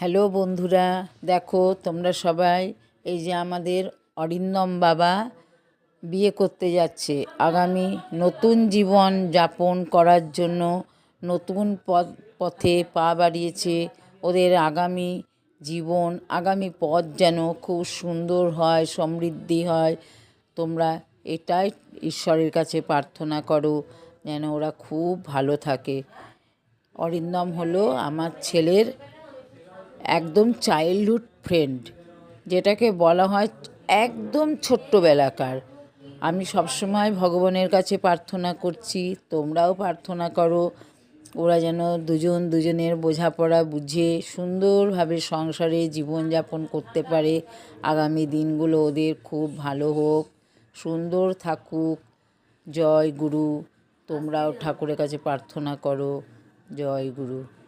Hello বন্ধুরা, দেখো তোমরা সবাই এই যে আমাদের অরিন্দম বাবা বিয়ে করতে যাচ্ছে। আগামী নতুন জীবন যাপন করার জন্য নতুন পথ, পথে পা বাড়িয়েছে ওদের আগামী জীবন। আগামী পথ যেন খুব সুন্দর হয়, সমৃদ্ধি হয়। তোমরা এটাই ঈশ্বরের কাছে প্রার্থনা করো যেন ওরা খুব ভালো থাকে। অরিন্দম হলো আমার ছেলের একদম চাইল্ডহুড ফ্রেন্ড যেটাকে বলা হয় একদম ছোট্টবেলাকার। আমি সবসময় ভগবানের কাছে প্রার্থনা করছি, তোমরাও প্রার্থনা করো। ওরা যেন দুজন দুজনের বোঝাপড়া বুঝে সুন্দরভাবে সংসারে জীবনযাপন করতে পারে। আগামী দিনগুলো ওদের খুব ভালো হোক, সুন্দর থাকুক। জয় গুরু, তোমরাও ঠাকুরের কাছে প্রার্থনা করো। জয় গুরু।